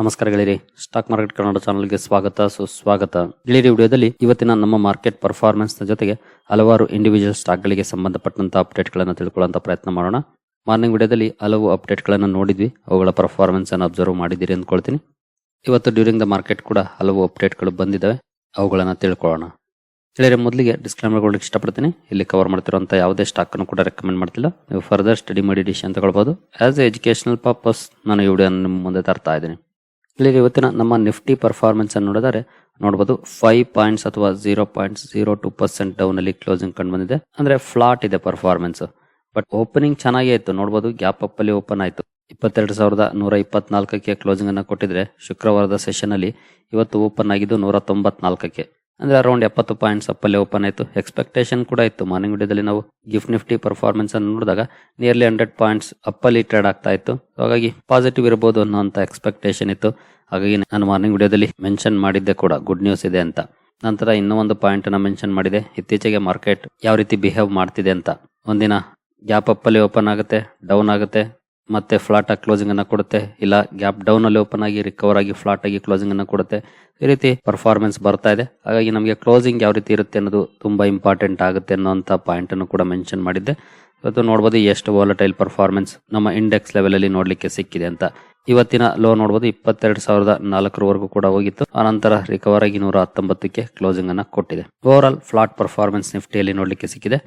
ನಮಸ್ಕಾರ ಗೆಳೆಯರಿ. Stock market Kannada ಚಾನಲ್ಗೆ ಸ್ವಾಗತ, ಸುಸ್ವಾಗತ. ಗೆಳೆಯರಿ, ವಿಡಿಯೋದಲ್ಲಿ ಇವತ್ತಿನ ನಮ್ಮ ಮಾರ್ಕೆಟ್ ಪರ್ಫಾರ್ಮೆನ್ಸ್ನ ಜೊತೆಗೆ ಹಲವಾರು ಇಂಡಿವಿಜುವಲ್ ಸ್ಟಾಕ್ ಗಳಿಗೆ ಸಂಬಂಧಪಟ್ಟಂತ ಅಪ್ಡೇಟ್ಗಳನ್ನು ತಿಳ್ಕೊಳ್ಳುವಂತ ಪ್ರಯತ್ನ ಮಾಡೋಣ. ಮಾರ್ನಿಂಗ್ ವಿಡಿಯೋದಲ್ಲಿ ಹಲವು ಅಪ್ಡೇಟ್ಗಳನ್ನು ನೋಡಿದ್ವಿ. ಅವುಗಳ ಪರ್ಫಾರ್ಮೆನ್ಸ್ ಅನ್ನು ಅಬ್ಸರ್ವ್ ಮಾಡಿದ್ದೀರಿ ಅಂದ್ಕೊಳ್ತೀನಿ. ಇವತ್ತು ಡ್ಯೂರಿಂಗ್ ದ ಮಾರ್ಕೆಟ್ ಕೂಡ ಹಲವು ಅಪ್ಡೇಟ್ಗಳು ಬಂದಿದ್ದಾವೆ ಅವುಗಳನ್ನು ತಿಳ್ಕೊಳ್ಳೋಣ. ಗೆಳೆಯರಿ, ಮೊದಲಿಗೆ ಡಿಸ್ಕ್ಲೈಮರ್ ಕೊಡಲಿಕ್ಕೆ ಇಷ್ಟಪಡ್ತೀನಿ ಇಲ್ಲಿ ಕವರ್ ಮಾಡ್ತಿರುವಂತಹ ಯಾವುದೇ ಸ್ಟಾಕ್ ಅನ್ನು ಕೂಡ ರೆಕಮೆಂಡ್ ಮಾಡ್ತಿಲ್ಲ. ನೀವು ಫರ್ದರ್ ಸ್ಟಡಿ ಮಾಡಿ ಡಿಶನ್ ತಗೊಳ್ಬಹುದು. ಆಸ್ ಎ ಎಜುಕೇಶನಲ್ ಪರ್ಪಸ್ ನಾನು ಈ ವಿಡಿಯೋ ನಿಮ್ಮ ಮುಂದೆ ತರ್ತಾ ಇದ್ದೀನಿ. ಇಲ್ಲಿ ಇವತ್ತಿನ ನಮ್ಮ ನಿಫ್ಟಿ ಪರ್ಫಾರ್ಮೆನ್ಸ್ ಅನ್ನು ನೋಡಿದರೆ ನೋಡಬಹುದು ಫೈವ್ ಪಾಯಿಂಟ್ಸ್ ಅಥವಾ zero point zero two percent down ಅಲ್ಲಿ ಕ್ಲೋಸಿಂಗ್ ಕಂಡು ಬಂದಿದೆ. ಅಂದ್ರೆ ಫ್ಲಾಟ್ ಇದೆ ಪರ್ಫಾರ್ಮೆನ್ಸ್ ಬಟ್ ಓಪನಿಂಗ್ ಚೆನ್ನಾಗೇ ಇತ್ತು. ನೋಡಬಹುದು ಗ್ಯಾಪ್ ಅಪ್ ಅಲ್ಲಿ ಓಪನ್ ಆಯಿತು. ಇಪ್ಪತ್ತೆರಡು ಸಾವಿರದ ನೂರ ಇಪ್ಪತ್ನಾಲ್ಕಕ್ಕೆ ಕ್ಲೋಸಿಂಗ್ ಅನ್ನು ಕೊಟ್ಟಿದ್ರೆ ಶುಕ್ರವಾರದ ಸೆಷನ್ ಅಲ್ಲಿ ಇವತ್ತು ಓಪನ್ ಆಗಿದ್ದು ನೂರ ತೊಂಬತ್ನಾಲ್ಕಕ್ಕೆ. ಅಂದ್ರೆ ಅರೌಂಡ್ ಎಪ್ಪತ್ತು ಪಾಯಿಂಟ್ಸ್ ಅಪ್ಪಲ್ಲೇ ಓಪನ್ ಆಯಿತು. ಎಕ್ಸ್ಪೆಕ್ಟೇಷನ್ ಕೂಡ ಇತ್ತು. ಮಾರ್ನಿಂಗ್ ವಿಡಿಯೋದಲ್ಲಿ ನಾವು ಗಿಫ್ಟ್ ನಿಫ್ಟಿ ಪರ್ಫಾರ್ಮೆನ್ಸ್ ಅನ್ನು ನೋಡಿದಾಗ ನಿಯರ್ಲಿ ಹಂಡ್ರೆಡ್ ಪಾಯಿಂಟ್ಸ್ ಅಪ್ಪಲ್ಲಿ ಟ್ರೇಡ್ ಆಗ್ತಾ ಇತ್ತು. ಹಾಗಾಗಿ ಪಾಸಿಟಿವ್ ಇರಬಹುದು ಅನ್ನೋಂಥ ಎಕ್ಸ್ಪೆಕ್ಟೇಷನ್ ಇತ್ತು. ಹಾಗಾಗಿ ನಾನು ಮಾರ್ನಿಂಗ್ ವಿಡಿಯೋದಲ್ಲಿ ಮೆನ್ಷನ್ ಮಾಡಿದ್ದೆ ಕೂಡ ಗುಡ್ ನ್ಯೂಸ್ ಇದೆ ಅಂತ. ನಂತರ ಇನ್ನೂ ಒಂದು ಪಾಯಿಂಟ್ ನಾನು ಮೆನ್ಷನ್ ಮಾಡಿದೆ. ಇತ್ತೀಚೆಗೆ ಮಾರ್ಕೆಟ್ ಯಾವ ರೀತಿ ಬಿಹೇವ್ ಮಾಡ್ತಿದೆ ಅಂತ. ಒಂದಿನ ಗ್ಯಾಪ್ ಅಪ್ಪಲ್ಲಿ ಓಪನ್ ಆಗುತ್ತೆ ಡೌನ್ ಆಗುತ್ತೆ ಮತ್ತೆ ಫ್ಲಾಟ್ ಆಗಿ ಕ್ಲೋಸಿಂಗ್ ಅನ್ನ ಕೊಡುತ್ತೆ. ಇಲ್ಲ ಗ್ಯಾಪ್ ಡೌನ್ ಅಲ್ಲಿ ಓಪನ್ ಆಗಿ ರಿಕವರ್ ಆಗಿ ಫ್ಲಾಟ್ ಆಗಿ ಕ್ಲೋಸಿಂಗ್ ಅನ್ನ ಕೊಡುತ್ತೆ. ಈ ರೀತಿ ಪರ್ಫಾರ್ಮೆನ್ಸ್ ಬರ್ತಾ ಇದೆ. ಹಾಗಾಗಿ ನಮಗೆ ಕ್ಲೋಸಿಂಗ್ ಯಾವ ರೀತಿ ಇರುತ್ತೆ ಅನ್ನೋದು ತುಂಬಾ ಇಂಪಾರ್ಟೆಂಟ್ ಆಗುತ್ತೆ ಅನ್ನೋಂಥ ಪಾಯಿಂಟ್ ಅನ್ನು ಕೂಡ ಮೆನ್ಷನ್ ಮಾಡಿದ್ದೆ. ಇವತ್ತು ನೋಡಬಹುದು ಎಷ್ಟು ವಾಲಟೈಲ್ ಪರ್ಫಾರ್ಮೆನ್ಸ್ ನಮ್ಮ ಇಂಡೆಕ್ಸ್ ಲೆವೆಲ್ ಅಲ್ಲಿ ನೋಡ್ಲಿಕ್ಕೆ ಸಿಕ್ಕಿದೆ ಅಂತ. ಇವತ್ತಿನ ಲೋ ನೋಡಬಹುದು ಇಪ್ಪತ್ತೆರಡು ಸಾವಿರದ ನಾಲ್ಕರವರೆಗೂ ಕೂಡ ಹೋಗಿತ್ತು. ಆನಂತರ ರಿಕವರ್ ಆಗಿ ನೂರ ಹತ್ತೊಂಬತ್ತಕ್ಕೆ ಕ್ಲೋಸಿಂಗ್ ಅನ್ನ ಕೊಟ್ಟಿದೆ. ಓವರ್ ಆಲ್ ಫ್ಲಾಟ್ ಪರ್ಫಾರ್ಮೆನ್ಸ್ ನಿಫ್ಟಿಯಲ್ಲಿ ನೋಡ್ಲಿಕ್ಕೆ ಸಿಕ್ಕಿದೆ.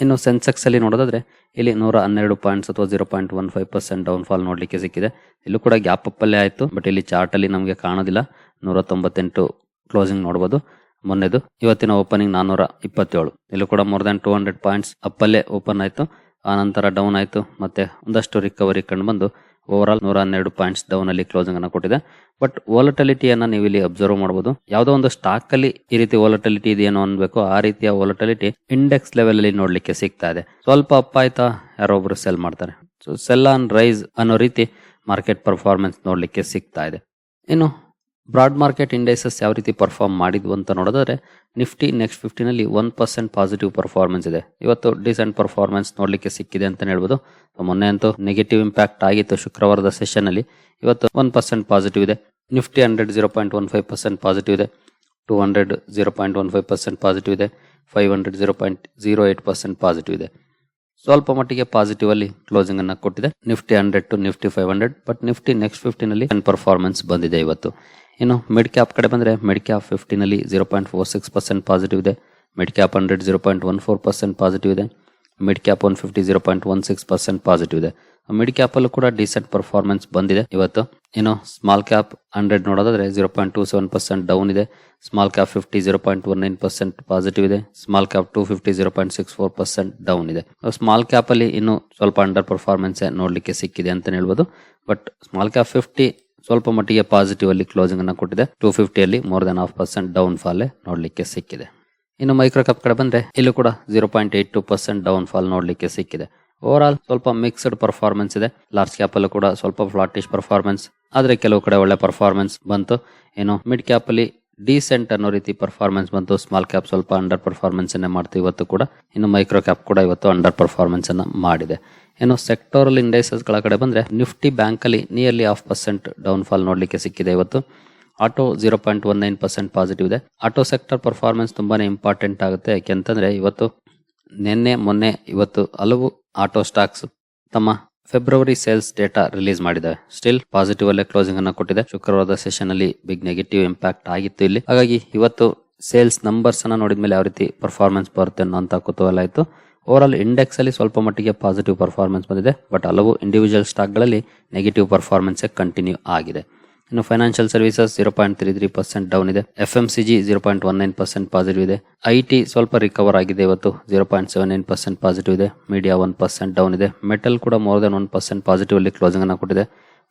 ಇನ್ನು ಸೆನ್ಸೆಕ್ಸ್ ಅಲ್ಲಿ ನೋಡೋದಾದ್ರೆ, ಇಲ್ಲಿ ನೂರ ಹನ್ನೆರಡು ಪಾಯಿಂಟ್ಸ್ ಅಥವಾ zero point one five percent down fall ನೋಡ್ಲಿಕ್ಕೆ ಸಿಕ್ಕಿದೆ. ಇಲ್ಲೂ ಕೂಡ ಗ್ಯಾಪ್ ಅಪ್ ಅಲ್ಲೇ ಆಯಿತು ಬಟ್ ಇಲ್ಲಿ ಚಾರ್ಟ್ ಅಲ್ಲಿ ನಮಗೆ ಕಾಣೋದಿಲ್ಲ. ನೂರ ತೊಂಬತ್ತೆಂಟು ಕ್ಲೋಸಿಂಗ್ ನೋಡಬಹುದು ಮೊನ್ನೆದು. ಇವತ್ತಿನ ಓಪನಿಂಗ್ ನಾನ್ನೂರ ಇಪ್ಪತ್ತೇಳು. ಇಲ್ಲೂ ಕೂಡ more than two hundred points ಅಪ್ಪಲ್ಲೇ open ಆಯಿತು. ಆ ನಂತರ ಡೌನ್ ಆಯಿತು, ಮತ್ತೆ ಒಂದಷ್ಟು ರಿಕವರಿ ಕಂಡು ಬಂದು ಓವರ್ ಆಲ್ ನೂರ ಹನ್ನೆರಡು ಪಾಯಿಂಟ್ಸ್ ಡೌನ್ ಅಲ್ಲಿ ಕ್ಲೋಸಿಂಗ್ ಅನ್ನ ಕೊಟ್ಟಿದೆ. ಬಟ್ ವಾಲಟಲಿಟಿಯನ್ನು ನೀವು ಇಲ್ಲಿ ಅಬ್ಸರ್ವ್ ಮಾಡಬಹುದು ಯಾವುದೋ ಒಂದು ಸ್ಟಾಕ್ ಅಲ್ಲಿ ಈ ರೀತಿ ವಾಲಟಲಿಟಿ ಇದೆಯೇನೋ ಅನ್ಬೇಕು, ಆ ರೀತಿಯ ವಾಲಟಲಿಟಿ ಇಂಡೆಕ್ಸ್ ಲೆವೆಲ್ ಅಲ್ಲಿ ನೋಡ್ಲಿಕ್ಕೆ ಸಿಗ್ತಾ ಇದೆ. ಸ್ವಲ್ಪ ಅಪ್ ಆಯ್ತಾ? ಯಾರೋ ಒಬ್ರು ಸೆಲ್ ಮಾಡ್ತಾರೆ. ಸೊ ಸೆಲ್ ಆನ್ ರೈಸ್ ಅನ್ನೋ ರೀತಿ ಮಾರ್ಕೆಟ್ ಪರ್ಫಾರ್ಮೆನ್ಸ್ ನೋಡ್ಲಿಕ್ಕೆ ಸಿಗ್ತಾ ಇದೆ. ಇನ್ನು ಬ್ರಾಡ್ ಮಾರ್ಕೆಟ್ ಇಂಡೈಸಸ್ ಯಾವ ರೀತಿ ಪರ್ಫಾರ್ಮ್ ಮಾಡಿದ್ವು ಅಂತ ನೋಡೋದಾದ್ರೆ ನಿಫ್ಟಿ ನೆಕ್ಸ್ಟ್ ಫಿಫ್ಟಿನಲ್ಲಿ ಒನ್ ಪರ್ಸೆಂಟ್ ಪಾಸಿಟಿವ್ ಪರ್ಫಾರ್ಮೆನ್ಸ್ ಇದೆ. ಇವತ್ತು ಡಿಸೆಂಟ್ ಪರ್ಫಾರ್ಮೆನ್ಸ್ ನೋಡಲಿಕ್ಕೆ ಸಿಕ್ಕಿದೆ ಅಂತ ಹೇಳ್ಬೋದು. ಮೊನ್ನೆ ಅಂತೂ ನೆಗೆಟಿವ್ ಇಂಪ್ಯಾಕ್ಟ್ ಆಗಿತ್ತು ಶುಕ್ರವಾರದ ಸೆಷನ್ ಅಲ್ಲಿ. ಇವತ್ತು ಒನ್ ಪರ್ಸೆಂಟ್ ಪಾಸಿಟಿವ್ ಇದೆ. Nifty hundred zero point one five percent positive ಇದೆ. Two hundred zero point one five percent positive ಇದೆ. Five hundred zero point zero eight percent positive ಇದೆ. ಸ್ವಲ್ಪ ಮಟ್ಟಿಗೆ ಪಾಸಿಟಿವ್ ಅಲ್ಲಿ ಕ್ಲೋಸಿಂಗ್ ಅನ್ನ ಕೊಟ್ಟಿದೆ. Nifty hundred to Nifty five hundred, but Nifty next ಫಿಫ್ಟಿನಲ್ಲಿ performance ಬಂದಿದೆ ಇವತ್ತು. ಇನ್ನು ಮಿಡ್ ಕ್ಯಾಪ್ ಕಡೆ ಬಂದರೆ mid cap ಫಿಫ್ಟಿನಲ್ಲಿ zero point four six percent positive ಇದೆ. Mid cap hundred zero point one four percent positive ಇದೆ. Mid cap one fifty zero point one six percent positive ಇದೆ. Mid ಕ್ಯಾಪಲ್ಲೂ ಕೂಡ ಡಿಸೆಂಟ್ ಪರ್ಫಾರ್ಮೆನ್ಸ್ ಬಂದಿದೆ ಇವತ್ತು. ಇನ್ನು ಸ್ಮಾಲ್ ಕ್ಯಾಪ್ ಹಂಡ್ರೆಡ್ ನೋಡೋದಾದ್ರೆ zero point two seven percent down ಇದೆ. Small cap fifty zero point one nine percent positive ಇದೆ. Small cap two fifty zero point six four percent down ಇದೆ. Small ಕ್ಯಾಪಲ್ಲಿ ಇನ್ನೂ ಸ್ವಲ್ಪ ಅಂಡರ್ ಪರ್ಫಾರ್ಮೆನ್ಸೇ ನೋಡಲಿಕ್ಕೆ ಸಿಕ್ಕಿದೆ ಅಂತ ಹೇಳ್ಬೋದು. ಬಟ್ ಸ್ಮಾಲ್ ಕ್ಯಾಪ್ ಫಿಫ್ಟಿ ಸ್ವಲ್ಪ ಮಟ್ಟಿಗೆ ಪಾಸಿಟಿವ್ ಅಲ್ಲಿ ಕ್ಲೋಸಿಂಗ್ ಅನ್ನ ಕೊಟ್ಟಿದೆ. Two ಫಿಫ್ಟಿಯಲ್ಲಿ more than half percent downfall ನೋಡಲಿಕ್ಕೆ ಸಿಕ್ಕಿದೆ. ಇನ್ನು ಮೈಕ್ರೋ ಕಪ್ ಕಡೆ ಬಂದ್ರೆ ಇಲ್ಲೂ ಕೂಡ zero point eight two percent downfall ನೋಡಲಿಕ್ಕೆ ಸಿಕ್ಕಿದೆ. ಓವರ್ ಆಲ್ ಸ್ವಲ್ಪ ಮಿಕ್ಸ್ಡ್ ಪರ್ಫಾರ್ಮೆನ್ಸ್ ಇದೆ. ಲಾರ್ಜ್ ಕ್ಯಾಪ್ ಅಲ್ಲೂ ಕೂಡ ಸ್ವಲ್ಪ ಫ್ಲಾಟಿಶ್ ಪರ್ಫಾರ್ಮೆನ್ಸ್ ಆದ್ರೆ ಕೆಲವು ಕಡೆ ಒಳ್ಳೆ ಪರ್ಫಾರ್ಮೆನ್ಸ್ ಬಂತು. ಏನು ಮಿಡ್ ಕ್ಯಾಪ್ ಅಲ್ಲಿ ಡೀಸೆಂಟ್ ಅನ್ನೋ ರೀತಿ ಪರ್ಫಾರ್ಮೆನ್ಸ್ ಬಂತು. ಸ್ಮಾಲ್ ಕ್ಯಾಪ್ ಸ್ವಲ್ಪ ಅಂಡರ್ ಪರ್ಫಾರ್ಮೆನ್ಸ್ ಅನ್ನೇ ಮಾಡ್ತು ಇವತ್ತು ಕೂಡ. ಇನ್ನು ಮೈಕ್ರೋ ಕ್ಯಾಪ್ ಕೂಡ ಇವತ್ತು ಅಂಡರ್ ಪರ್ಫಾರ್ಮೆನ್ಸ್ ಅನ್ನ ಮಾಡಿದೆ. ಇನ್ನು ಸೆಕ್ಟೋರಲ್ ಇಂಡೈಸಸ್ಗಳ ಕಡೆ ಬಂದ್ರೆ ನಿಫ್ಟಿ ಬ್ಯಾಂಕ್ ಅಲ್ಲಿ nearly half percent down fall ನೋಡ್ಲಿಕ್ಕೆ ಸಿಕ್ಕಿದೆ ಇವತ್ತು. Auto zero point one nine percent positive ಇದೆ. ಆಟೋ ಸೆಕ್ಟರ್ ಪರ್ಫಾರ್ಮೆನ್ಸ್ ತುಂಬಾನೇ ಇಂಪಾರ್ಟೆಂಟ್ ಆಗುತ್ತೆ. ಯಾಕೆಂತಂದ್ರೆ ಇವತ್ತು, ನಿನ್ನೆ, ಮೊನ್ನೆ, ಇವತ್ತು ಹಲವು ಆಟೋ ಸ್ಟಾಕ್ಸ್ ತಮ್ಮ ಫೆಬ್ರವರಿ ಸೇಲ್ಸ್ ಡೇಟಾ ರಿಲೀಸ್ ಮಾಡಿದೆ. ಸ್ಟಿಲ್ ಪಾಸಿಟಿವ್ ಅಲ್ಲೇ ಕ್ಲೋಸಿಂಗ್ ಅನ್ನ ಕೊಟ್ಟಿದೆ. ಶುಕ್ರವಾರದ ಸೆಷನ್ ಅಲ್ಲಿ ಬಿಗ್ ನೆಗೆಟಿವ್ ಇಂಪ್ಯಾಕ್ಟ್ ಆಗಿತ್ತು ಇಲ್ಲಿ. ಹಾಗಾಗಿ ಇವತ್ತು ಸೇಲ್ಸ್ ನಂಬರ್ಸ್ ಅನ್ನ ನೋಡಿದ್ಮೇಲೆ ಯಾವ ರೀತಿ ಪರ್ಫಾರ್ಮೆನ್ಸ್ ಬರುತ್ತೆ ಅನ್ನೋಂತ ಕುತೂಹಲ ಆಯಿತು. ಓವರ್ ಆಲ್ ಇಂಡೆಕ್ಸ್ ಅಲ್ಲಿ ಸ್ವಲ್ಪ ಮಟ್ಟಿಗೆ ಪಾಸಿಟಿವ್ ಪರ್ಫಾರ್ಮೆನ್ಸ್ ಬಂದಿದೆ. ಬಟ್ ಹಲವು ಇಂಡಿವಿಜುವಲ್ ಸ್ಟಾಕ್ಗಳಲ್ಲಿ ನೆಗೆಟಿವ್ ಪರ್ಫಾರ್ಮೆನ್ಸ್ ಕಂಟಿನ್ಯೂ ಆಗಿದೆ. ಇನ್ನು financial services zero point three three percent down ಇದೆ. F M C G zero point one nine percent positive ಇದೆ. ಐ ಟಿ ಸ್ವಲ್ಪ ರಿಕವರ್ ಆಗಿದೆ ಇವತ್ತು zero point seven nine percent positive ಇದೆ. Media one percent down ಇದೆ. Metal ಕೂಡ more than one percent positive ಅಲ್ಲಿ closing ಅನ್ನು ಕೊಟ್ಟಿದೆ.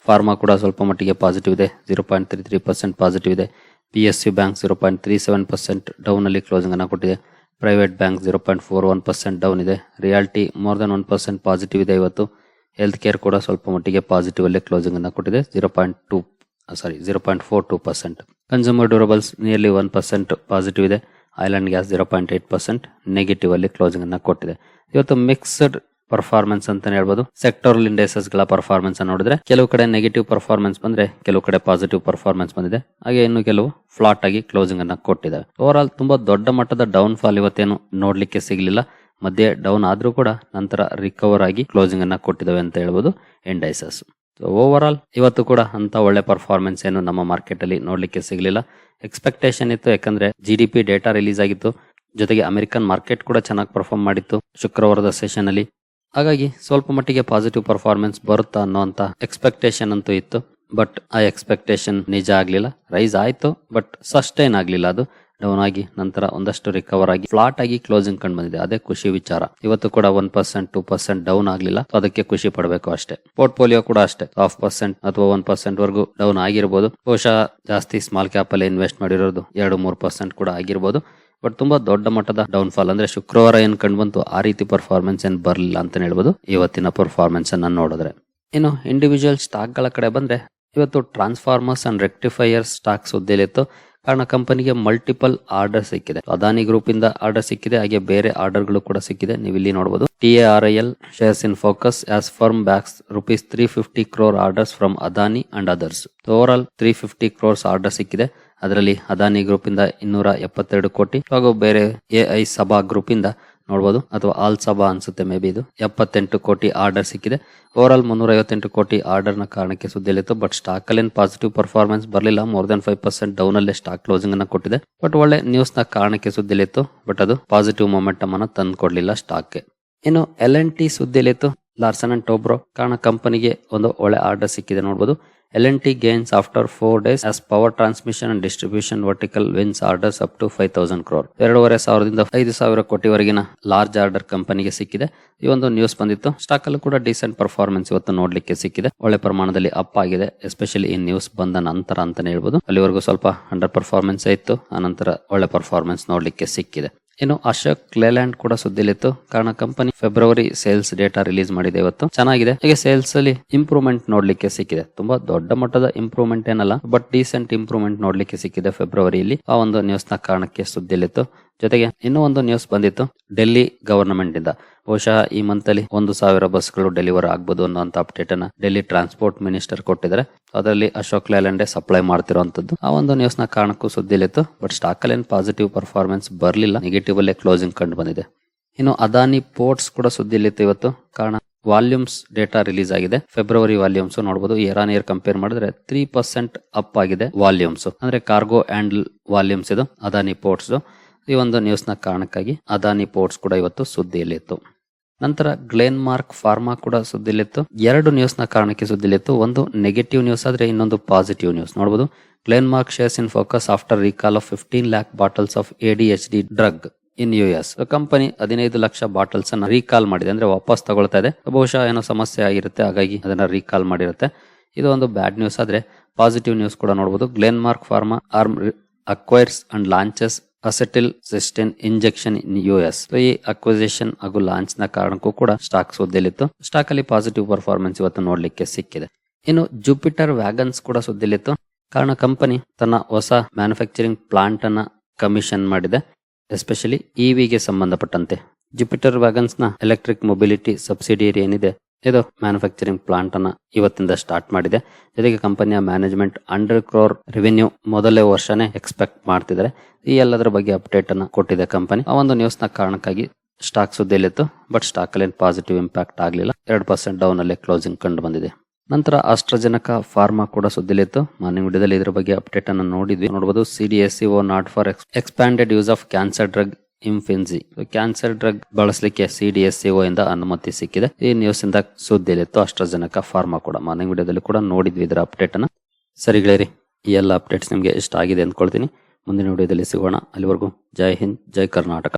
ಫಾರ್ಮಾ ಕೂಡ ಸ್ವಲ್ಪ ಮಟ್ಟಿಗೆ ಪಾಸಿಟಿವ್ ಇದೆ. Zero point three three percent positive ಇದೆ. P S U bank zero point three seven percent down ಅಲ್ಲಿ ಕ್ಲೋಸಿಂಗ್ ಅನ್ನು ಕೊಟ್ಟಿದೆ. Private bank zero point four one percent down ಇದೆ. Realty more than one percent positive ಇದೆ ಇವತ್ತು. Health care ಕೂಡ ಸ್ವಲ್ಪ ಮಟ್ಟಿಗೆ ಪಾಸಿಟಿವ್ ಅಲ್ಲಿ ಕ್ಲೋಸಿಂಗ್ ಅನ್ನು ಕೊಟ್ಟಿದೆ. Zero point two sorry zero point four two percent consumer durables nearly one percent positive ಇದೆ. Oil and gas zero point eight percent negative ಅಲ್ಲಿ ಕ್ಲೋಸಿಂಗ್ ಅನ್ನ ಕೊಟ್ಟಿದೆ. ಇವತ್ತು ಮಿಕ್ಸ್ಡ್ ಪರ್ಫಾರ್ಮೆನ್ಸ್ ಅಂತಾನೆ ಹೇಳ್ಬೋದು. ಸೆಕ್ಟರ್ ಇಂಡೆಸಸ್ಗಳ ಪರ್ಫಾರ್ಮೆನ್ಸ್ ನೋಡಿದ್ರೆ ಕೆಲವು ಕಡೆ ನೆಗೆಟಿವ್ ಪರ್ಫಾರ್ಮೆನ್ಸ್ ಬಂದ್ರೆ ಕೆಲವು ಕಡೆ ಪಾಸಿಟಿವ್ ಪರ್ಫಾರ್ಮೆನ್ಸ್ ಬಂದಿದೆ. ಹಾಗೆ ಇನ್ನು ಕೆಲವು ಫ್ಲಾಟ್ ಆಗಿ ಕ್ಲೋಸಿಂಗ್ ಅನ್ನ ಕೊಟ್ಟಿದ್ದಾರೆ. ಓವರ್ ಆಲ್ ತುಂಬಾ ದೊಡ್ಡ ಮಟ್ಟದ ಡೌನ್ ಫಾಲ್ ಇವತ್ತೇನು ನೋಡ್ಲಿಕ್ಕೆ ಸಿಗಲಿಲ್ಲ. ಮಧ್ಯೆ ಡೌನ್ ಆದ್ರೂ ಕೂಡ ನಂತರ ರಿಕವರ್ ಆಗಿ ಕ್ಲೋಸಿಂಗ್ ಅನ್ನ ಕೊಟ್ಟಿದ್ದಾವೆ ಅಂತ ಹೇಳ್ಬೋದು ಇಂಡೈಸಸ್ ಓವರ್ ಆಲ್ ಇವತ್ತು ಕೂಡ ಅಂತ ಒಳ್ಳೆ ಪರ್ಫಾರ್ಮೆನ್ಸ್ ಏನು ನಮ್ಮ ಮಾರ್ಕೆಟ್ ಅಲ್ಲಿ ನೋಡ್ಲಿಕ್ಕೆ ಸಿಗಲಿಲ್ಲ. ಎಕ್ಸ್ಪೆಕ್ಟೇಷನ್ ಇತ್ತು, ಯಾಕಂದ್ರೆ G D P data release ಆಗಿತ್ತು. ಜೊತೆಗೆ ಅಮೆರಿಕನ್ ಮಾರ್ಕೆಟ್ ಕೂಡ ಚೆನ್ನಾಗಿ ಪರ್ಫಾರ್ಮ್ ಮಾಡಿತ್ತು ಶುಕ್ರವಾರದ ಸೆಷನ್ ಅಲ್ಲಿ. ಹಾಗಾಗಿ ಸ್ವಲ್ಪ ಮಟ್ಟಿಗೆ ಪಾಸಿಟಿವ್ ಪರ್ಫಾರ್ಮೆನ್ಸ್ ಬರುತ್ತಾ ಅನ್ನೋಂತ ಎಕ್ಸ್ಪೆಕ್ಟೇಷನ್ ಅಂತೂ ಇತ್ತು. ಬಟ್ ಆ ಎಕ್ಸ್ಪೆಕ್ಟೇಷನ್ ನಿಜ ಆಗಲಿಲ್ಲ. ರೈಸ್ ಆಯ್ತು ಬಟ್ ಸಸ್ಟೈನ್ ಆಗಲಿಲ್ಲ ಅದು. ಡೌನ್ ಆಗಿ ನಂತರ ಒಂದಷ್ಟು ರಿಕವರ್ ಆಗಿ ಫ್ಲಾಟ್ ಆಗಿ ಕ್ಲೋಸಿಂಗ್ ಕಂಡು ಬಂದಿದೆ. ಅದೇ ಖುಷಿ ವಿಚಾರ. ಇವತ್ತು ಕೂಡ one percent two percent down ಆಗಲಿಲ್ಲ. ಅದಕ್ಕೆ ಖುಷಿ ಪಡಬೇಕು ಅಷ್ಟೇ. ಪೋರ್ಟ್ಫೋಲಿಯೋ ಕೂಡ ಅಷ್ಟೇ. ಹಾಫ್ ಪರ್ಸೆಂಟ್ ಅಥವಾ ಒನ್ ಪರ್ಸೆಂಟ್ ವರೆಗೂ ಡೌನ್ ಆಗಿರ್ಬೋದು. ಬಹುಶಃ ಜಾಸ್ತಿ ಸ್ಮಾಲ್ ಕ್ಯಾಪ್ ಅಲ್ಲಿ ಇನ್ವೆಸ್ಟ್ ಮಾಡಿರೋದು ಎರಡು, ಮೂರು ಪರ್ಸೆಂಟ್ ಕೂಡ ಆಗಿರ್ಬೋದು. ಬಟ್ ತುಂಬಾ ದೊಡ್ಡ ಮಟ್ಟದ ಡೌನ್ ಫಾಲ್ ಅಂದ್ರೆ ಶುಕ್ರವಾರ ಏನ್ ಕಂಡು ಬಂತು, ಆ ರೀತಿ ಪರ್ಫಾರ್ಮೆನ್ಸ್ ಏನ್ ಬರಲಿಲ್ಲ ಅಂತ ಹೇಳ್ಬೋದು. ಇವತ್ತಿನ ಪರ್ಫಾರ್ಮೆನ್ಸ್ ಅನ್ನ ನೋಡಿದ್ರೆ. ಇನ್ನು ಇಂಡಿವಿಜುವಲ್ ಸ್ಟಾಕ್ಗಳ ಕಡೆ ಬಂದ್ರೆ, ಇವತ್ತು ಟ್ರಾನ್ಸ್ಫಾರ್ಮರ್ಸ್ ಅಂಡ್ ರೆಕ್ಟಿಫೈಯರ್ ಸ್ಟಾಕ್ ಸುದ್ದಿಲಿತ್ತು ಕಾರಣ ಕಂಪನಿಗೆ ಮಲ್ಟಿಪಲ್ ಆರ್ಡರ್ ಸಿಕ್ಕಿದೆ. ಅದಾನಿ ಗ್ರೂಪ್ ಇಂದ ಆರ್ಡರ್ ಸಿಕ್ಕಿದೆ, ಹಾಗೆ ಬೇರೆ ಆರ್ಡರ್ಗಳು ಕೂಡ ಸಿಕ್ಕಿದೆ. ನೀವು ಇಲ್ಲಿ ನೋಡಬಹುದು T R I L shares in focus as firm bags rupees three fifty crore orders from Adani and others overall three fifty crores order ಸಿಕ್ಕಿದೆ. ಅದರಲ್ಲಿ ಅದಾನಿ ಗ್ರೂಪ್ ಇಂದ ಇನ್ನೂರ ಎಪ್ಪತ್ತೆರಡು ಕೋಟಿ, ಹಾಗೂ ಬೇರೆ ಎ ಐ ಸಭಾ ಗ್ರೂಪ್ ಇಂದ ನೋಡಬಹುದು ಅಥವಾ ಆಲ್ಸಬಾ ಅನ್ಸುತ್ತೆ ಮೇ ಬಿ ಇದು. ಎಪ್ಪತ್ತೆಂಟು ಕೋಟಿ ಆರ್ಡರ್ ಸಿಕ್ಕಿದೆ. ಓವರ್ ಆಲ್ ಮುನ್ನೂರ ಐವತ್ತೆಂಟು ಕೋಟಿ ಆರ್ಡರ್ನ ಕಾರಣಕ್ಕೆ ಸುದ್ದಿಯಲ್ಲಿತ್ತು, ಬಟ್ ಸ್ಟಾಕ್ ಅಲ್ಲಿ ಪಾಸಿಟಿವ್ ಪರ್ಫಾರ್ಮೆನ್ಸ್ ಬರಲಿಲ್ಲ. More than five percent down ಅಲ್ಲೇ ಸ್ಟಾಕ್ ಕ್ಲೋಸಿಂಗ್ ಅನ್ನ ಕೊಟ್ಟಿದೆ. ಬಟ್ ಒಳ್ಳೆ ನ್ಯೂಸ್ನ ಕಾರಣಕ್ಕೆ ಸುದ್ದಿಯಲ್ಲಿತ್ತು ಬಟ್ ಅದು ಪಾಸಿಟಿವ್ ಮೊಮೆಂಟಮ್ ಅನ್ನ ತಂದು ಸ್ಟಾಕ್ ಇನ್ನು ಎಲ್ ಎನ್ ಟಿ ಸುದ್ದಿಯಲ್ಲಿತ್ತು. ಲಾರ್ಸನ್ ಅಂಡ್ ಟೋಬ್ರೋ ಕಾರಣ ಕಂಪನಿಗೆ ಒಂದು ಒಳ್ಳೆ ಆರ್ಡರ್ ಸಿಕ್ಕಿದೆ. ನೋಡಬಹುದು L N T gains after four days as power transmission and distribution vertical wins orders up to five thousand crore ಎರಡೂವರೆ ಸಾವಿರದಿಂದ ಐದು ಸಾವಿರ ಕೋಟಿವರೆಗಿನ ಲಾರ್ಜ್ ಆರ್ಡರ್ ಕಂಪನಿಗೆ ಸಿಕ್ಕಿದೆ. ಈ ಒಂದು ನ್ಯೂಸ್ ಬಂದಿತ್ತು. ಸ್ಟಾಕ್ ಅಲ್ಲೂ ಕೂಡ ಡಿಸೆಂಟ್ ಪರ್ಫಾರ್ಮೆನ್ಸ್ ಇವತ್ತು ನೋಡ್ಲಿಕ್ಕೆ ಸಿಕ್ಕಿದೆ. ಒಳ್ಳೆ ಪ್ರಮಾಣದಲ್ಲಿ ಅಪ್ ಆಗಿದೆ ಎಸ್ಪೆಷಲಿ ಈ ನ್ಯೂಸ್ ಬಂದ ನಂತರ ಅಂತಾನೆ ಹೇಳ್ಬೋದು. ಅಲ್ಲಿವರೆಗೂ ಸ್ವಲ್ಪ ಅಂಡರ್ ಪರ್ಫಾರ್ಮೆನ್ಸ್ ಇತ್ತು. ಆನಂತರ ಒಳ್ಳೆ ಪರ್ಫಾರ್ಮೆನ್ಸ್ ನೋಡ್ಲಿಕ್ಕೆ ಸಿಕ್ಕಿದೆ. ಇನ್ನು ಅಶೋಕ್ ಲೇಲ್ಯಾಂಡ್ ಕೂಡ ಸುದ್ದಿಲಿತ್ತು. ಕಾರಣ company February sales data release ಮಾಡಿದೆ ಇವತ್ತು. ಚೆನ್ನಾಗಿದೆ. ಹಾಗೆ ಸೇಲ್ಸ್ ಅಲ್ಲಿ ಇಂಪ್ರೂವ್ಮೆಂಟ್ ನೋಡ್ಲಿಕ್ಕೆ ಸಿಕ್ಕಿದೆ. ತುಂಬಾ ದೊಡ್ಡ ಮಟ್ಟದ ಇಂಪ್ರೂವ್ಮೆಂಟ್ ಏನಲ್ಲ, ಬಟ್ ಡೀಸೆಂಟ್ ಇಂಪ್ರೂವ್ಮೆಂಟ್ ನೋಡ್ಲಿಕ್ಕೆ ಸಿಕ್ಕಿದೆ ಫೆಬ್ರವರಿಯಲ್ಲಿ. ಆ ಒಂದು ನ್ಯೂಸ್ನ ಕಾರಣಕ್ಕೆ ಸುದ್ದಿಲಿತ್ತು. ಜೊತೆಗೆ ಇನ್ನೂ ಒಂದು ನ್ಯೂಸ್ ಬಂದಿತ್ತು. ಡೆಲ್ಲಿ ಗವರ್ನಮೆಂಟ್ ಇಂದ. ಬಹುಶಃ ಈ ಮಂತ್ ಅಲ್ಲಿ ಒಂದು ಸಾವಿರ ಬಸ್ಗಳು ಡೆಲಿವರ್ ಆಗ್ಬೋದು ಅನ್ನೋಂತ ಅಪ್ಡೇಟ್ ಅನ್ನ ಡೆಲ್ಲಿ ಟ್ರಾನ್ಸ್ಪೋರ್ಟ್ ಮಿನಿಸ್ಟರ್ ಕೊಟ್ಟಿದ್ದಾರೆ. ಅದರಲ್ಲಿ ಅಶೋಕ್ ಲೇಲ್ಯಾಂಡ್ ಸಪ್ಲೈ ಮಾಡ್ತಿರುವಂತದ್ದು. ಆ ಒಂದು ನ್ಯೂಸ್ನ ಕಾರಣಕ್ಕೂ ಸುದ್ದಿಲಿತ್ತು ಬಟ್ ಸ್ಟಾಕ್ ಅಲ್ಲಿ ಪಾಸಿಟಿವ್ ಪರ್ಫಾರ್ಮೆನ್ಸ್ ಬರಲಿಲ್ಲ. ನೆಗೆಟಿವ್ ಅಲ್ಲೇ ಕ್ಲೋಸಿಂಗ್ ಕಂಡು ಬಂದಿದೆ. ಇನ್ನು ಅದಾನಿ ಪೋರ್ಟ್ಸ್ ಕೂಡ ಸುದ್ದಿಲಿತ್ತು ಇವತ್ತು. ಕಾರಣ ವಾಲ್ಯೂಮ್ಸ್ ಡೇಟಾ ರಿಲೀಸ್ ಆಗಿದೆ. ಫೆಬ್ರವರಿ ವಾಲ್ಯೂಮ್ಸ್ ನೋಡಬಹುದು ಇಯರ್ ಆನ್ ಇಯರ್ ಕಂಪೇರ್ ಮಾಡಿದ್ರೆ ತ್ರೀ ಪರ್ಸೆಂಟ್ ಅಪ್ ಆಗಿದೆ ವಾಲ್ಯೂಮ್ಸ್ ಅಂದ್ರೆ ಕಾರ್ಗೋ ಹ್ಯಾಂಡಲ್ ವಾಲ್ಯೂಮ್ಸ್ ಇದು ಅದಾನಿ ಪೋರ್ಟ್ಸ್ ಈ ಒಂದು ನ್ಯೂಸ್ನ ಕಾರಣಕ್ಕಾಗಿ ಅದಾನಿ ಪೋರ್ಟ್ಸ್ ಕೂಡ ಇವತ್ತು ಸುದ್ದಿಯಲ್ಲಿತ್ತು. ನಂತರ ಗ್ಲೇನ್ ಮಾರ್ಕ್ ಫಾರ್ಮಾ ಕೂಡ ಸುದ್ದಿಲಿತ್ತು ಎರಡು ನ್ಯೂಸ್ನ ಕಾರಣಕ್ಕೆ ಸುದ್ದಿಲಿತ್ತು ಒಂದು ನೆಗೆಟಿವ್ ನ್ಯೂಸ್ ಆದ್ರೆ ಇನ್ನೊಂದು ಪಾಸಿಟಿವ್ ನ್ಯೂಸ್ ನೋಡಬಹುದು Glenmark shares in focus after recall of fifteen lakh bottles of H D drug in U S company ಹದಿನೈದು ಲಕ್ಷ ಬಾಟಲ್ಸ್ ಅನ್ನ ರೀಕಾಲ್ ಮಾಡಿದೆ. ಅಂದ್ರೆ ವಾಪಸ್ ತಗೊಳ್ತಾ ಇದೆ. ಬಹುಶಃ ಏನೋ ಸಮಸ್ಯೆ ಆಗಿರುತ್ತೆ. ಹಾಗಾಗಿ ಅದನ್ನ ರೀಕಾಲ್ ಮಾಡಿರುತ್ತೆ. ಇದು ಒಂದು ಬ್ಯಾಡ್ ನ್ಯೂಸ್ ಆದ್ರೆ ಪಾಸಿಟಿವ್ ನ್ಯೂಸ್ ಕೂಡ ನೋಡಬಹುದು Glenmark pharma arm acquires and launches acetylcysteine injection in U S ಈ ಅಕ್ವಿಸೇಷನ್ ಹಾಗೂ ಲಾಂಚ್ನ ಕಾರಣಕ್ಕೂ ಕೂಡ ಸ್ಟಾಕ್ ಸುದ್ದಿಲಿತ್ತು. ಸ್ಟಾಕ್ ಅಲ್ಲಿ ಪಾಸಿಟಿವ್ ಪರ್ಫಾರ್ಮೆನ್ಸ್ ಇವತ್ತು ನೋಡ್ಲಿಕ್ಕೆ ಸಿಕ್ಕಿದೆ. ಇನ್ನು ಜುಪಿಟರ್ ವ್ಯಾಗನ್ಸ್ ಕೂಡ ಸುದ್ದಿಲಿತ್ತು. ಕಾರಣ ಕಂಪನಿ ತನ್ನ ಹೊಸ ಮ್ಯಾನುಫ್ಯಾಕ್ಚರಿಂಗ್ ಪ್ಲಾಂಟ್ ಅನ್ನ ಕಮಿಷನ್ ಮಾಡಿದೆ. ಎಸ್ಪೆಷಲಿ ಇವಿಗೆ ಸಂಬಂಧಪಟ್ಟಂತೆ. ಜುಪಿಟರ್ ವ್ಯಾಗನ್ಸ್ನ ಎಲೆಕ್ಟ್ರಿಕ್ ಮೊಬಿಲಿಟಿ ಸಬ್ಸಿಡಿಯರಿ ಏನಿದೆ? ಇದು ಮ್ಯಾನುಫ್ಯಾಕ್ಚರಿಂಗ್ ಪ್ಲಾಂಟ್ ಅನ್ನ ಇವತ್ತಿಂದ ಸ್ಟಾರ್ಟ್ ಮಾಡಿದೆ. ಜೊತೆಗೆ ಕಂಪನಿಯ ಮ್ಯಾನೇಜ್ಮೆಂಟ್ ಅಂಡರ್ ಕ್ರೋರ್ ರೆವಿನ್ಯೂ ಮೊದಲೇ ವರ್ಷನೇ ಎಕ್ಸ್ಪೆಕ್ಟ್ ಮಾಡ್ತಿದ್ದಾರೆ. ಈ ಎಲ್ಲದರ ಬಗ್ಗೆ ಅಪ್ಡೇಟ್ ಅನ್ನ ಕೊಟ್ಟಿದೆ ಕಂಪನಿ ಆ ಒಂದು ನ್ಯೂಸ್ನ ಕಾರಣಕ್ಕಾಗಿ ಸ್ಟಾಕ್ ಸುದ್ದಿಯಲ್ಲಿತ್ತು ಬಟ್ ಸ್ಟಾಕ್ ಅಲ್ಲಿ ಪಾಸಿಟಿವ್ ಇಂಪ್ಯಾಕ್ಟ್ ಆಗಲಿಲ್ಲ. ಎರಡು ಪರ್ಸೆಂಟ್ ಡೌನ್ ಅಲ್ಲಿ ಕ್ಲೋಸಿಂಗ್ ಕಂಡು ಬಂದಿದೆ. ನಂತರ ಅಸ್ಟ್ರಜನಕ ಫಾರ್ಮಾ ಕೂಡ ಸುದ್ದಿಲಿತ್ತು ಮಾರ್ನಿಂಗ್ ವಿಡಿಯೋದಲ್ಲಿ ಇದರ ಬಗ್ಗೆ ಅಪ್ಡೇಟ್ ಅನ್ನು ನೋಡಿದ್ವಿ. ನೋಡಬಹುದು CDSCO nod for expanded use of cancer drug Imfinzi cancer drug ಬಳಸಲಿಕ್ಕೆ CDSCO ಇಂದ ಅನುಮತಿ ಸಿಕ್ಕಿದೆ. ಈ ನ್ಯೂಸ್ ಇಂದ ಸುದ್ದಿಯಲ್ಲಿತ್ತು ಅಸ್ಟ್ರಜನಕ ಫಾರ್ಮಾ ಕೂಡ. ಮಾರ್ನಿಂಗ್ ವಿಡಿಯೋದಲ್ಲಿ ಕೂಡ ನೋಡಿದ್ವಿ ಇದರ ಅಪ್ಡೇಟ್ ಅನ್ನ. ಸರಿ ಗೆಳೆಯರಿ, ಈ ಎಲ್ಲ ಅಪ್ಡೇಟ್ಸ್ ನಿಮಗೆ ಇಷ್ಟ ಆಗಿದೆ ಅಂದ್ಕೊಳ್ತೀನಿ. ಮುಂದಿನ ವಿಡಿಯೋದಲ್ಲಿ ಸಿಗೋಣ. ಅಲ್ಲಿವರೆಗೂ ಜೈ ಹಿಂದ್, ಜೈ ಕರ್ನಾಟಕ.